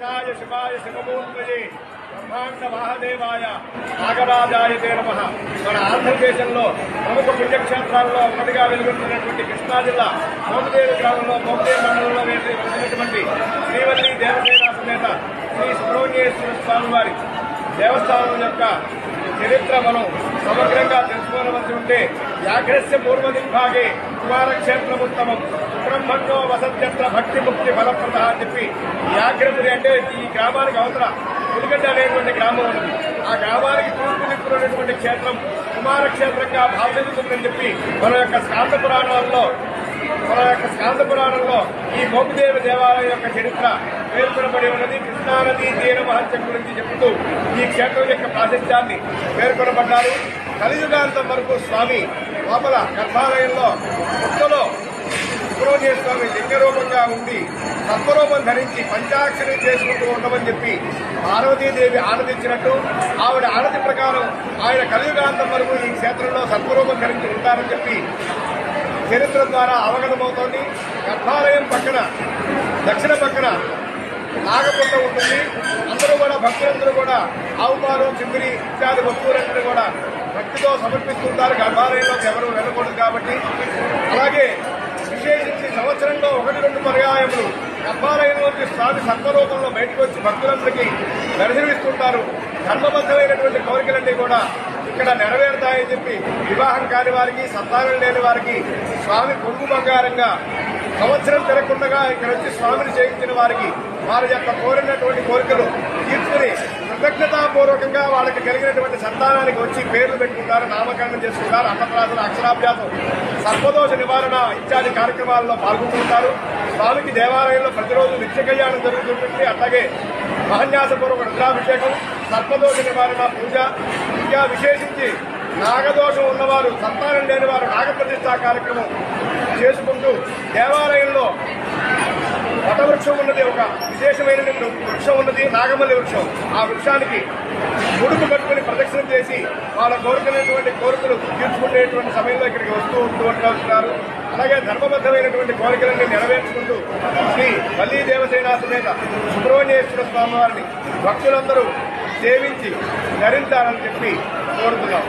జ్యేష్ఠాయ శివాయ శివమూర్తయే బ్రహ్మాండ మహాదేవాయ నాగరాజాయ నమ. మన ఆంధ్రప్రదేశంలో ప్రముఖ పుణ్యక్షేత్రాల్లో ఒకటిగా వెలుగుతున్నటువంటి కృష్ణా జిల్లా మోమదేవి గ్రామంలో మోమదేవి మండలంలో వెలిసినటువంటి శ్రీవల్లి దేవసేన సమేత శ్రీ సుబ్రహ్మణ్యేశ్వర స్వామి వారి దేవస్థానం యొక్క చరిత్ర మనం సమగ్రంగా తెలుసుకోవలసి ఉంటే వ్యాఘ్రస్య పూర్వదిగ్భాగే కుమారక్షేత్రముత్తమం బ్రహ్మణ్ణో వసత్యత్ర భక్తి ముక్తి ఫలప్రద అని చెప్పి వ్యాఘ్రముడి అంటే ఈ గ్రామానికి అవతల పులిగడ్డ అనేటువంటి గ్రామం ఉన్నది ఆ గ్రామానికి తూర్పు దిక్కున క్షేత్రం క్షేత్రం కుమారక్షేత్రంగా భావిస్తుందని చెప్పి మన యొక్క శాంత పురాణాల్లో మన యొక్క శాంత పురాణంలో ఈ మోపిదేవి దేవాలయం యొక్క చరిత్ర పేర్కొనబడి ఉన్నది. కృష్ణానది తీర మహత్యం గురించి చెబుతూ ఈ క్షేత్రం యొక్క ప్రాశస్త్యాన్ని పేర్కొనబడ్డారు. కలియుగాంతం వరకు స్వామి లోపల గర్భాలయంలో ముక్కలో సుబ్రహ్మణ్య స్వామి లింగరూపంగా ఉండి సత్వరూపం ధరించి పంచాక్షరి చేసుకుంటూ ఉండమని చెప్పి పార్వతీదేవి ఆనందించినట్టు ఆవిడ ఆనతి ప్రకారం ఆయన కలియుగాంతం వరకు ఈ క్షేత్రంలో సత్వరూపం ధరించి ఉంటారని చెప్పి చరిత్ర ద్వారా అవగతమవుతోంది. గర్భాలయం పక్కన దక్షిణ పక్కన నాగపుట్ట ఉంటుంది. అందరూ కూడా భక్తులందరూ కూడా ఆవుపాలు చిమ్మిరి ఇత్యాది వస్తువులన్నీ కూడా భక్తితో సమర్పిస్తుంటారు. గర్భాలయంలోకి ఎవరు వెళ్ళకూడదు కాబట్టి. అలాగే విశేషించి సంవత్సరంలో ఒకటి రెండు పర్యాయములు గర్భాలయంలోకి స్వామి సత్వరూపంలో బయటకు వచ్చి భక్తులందరికీ దర్శనమిస్తుంటారు. ధర్మబద్ధమైనటువంటి కోరికలన్నీ కూడా ఇక్కడ నెరవేరుతాయని చెప్పి వివాహం కాని వారికి సంతానం లేని వారికి స్వామి పొంగు బంగారంగా సంవత్సరం తిరగకుండా ఇక్కడ వచ్చి స్వామిని చేయించిన వారికి వారి యొక్క కోరినటువంటి కోరికలు తీర్చుకుని కృతజ్ఞతాపూర్వకంగా వాళ్ళకి కలిగినటువంటి సంతానానికి వచ్చి పేర్లు పెట్టుకుంటారు నామకరణం చేసుకుంటారు అన్నప్రాసన అక్షరాభ్యాసం సర్పదోష నివారణ ఇత్యాది కార్యక్రమాల్లో పాల్గొంటుంటారు. స్వామికి దేవాలయంలో ప్రతిరోజు నిత్య కళ్యాణం జరుగుతుంటుంది. అట్లాగే మహన్యాసపూర్వక రుద్రాభిషేకం సర్పదోష నివారణ పూజ. ఇంకా విశేషించి నాగదోషం ఉన్నవారు సంతానం లేని వారు నాగప్రతిష్ఠా కార్యక్రమం చేసుకుంటూ దేవాలయంలో వృక్షం ఉన్నది ఒక విశేషమైన వృక్షం ఉన్నది నాగమల్లి వృక్షం. ఆ వృక్షానికి ముడుపు కట్టుకుని ప్రదక్షిణ చేసి వాళ్ళ కోరికలైనటువంటి కోరికలు తీర్చుకునేటువంటి సమయంలో ఇక్కడికి వస్తూ ఉంటూ ఉంటున్నారు. అలాగే ధర్మబద్ధమైనటువంటి కోరికలన్నీ నెరవేర్చుకుంటూ శ్రీ మల్లీ దేవసేన సమేత సుబ్రహ్మణ్యేశ్వర స్వామి వారిని భక్తులందరూ సేవించి ధరించాలని చెప్పి కోరుతున్నాం.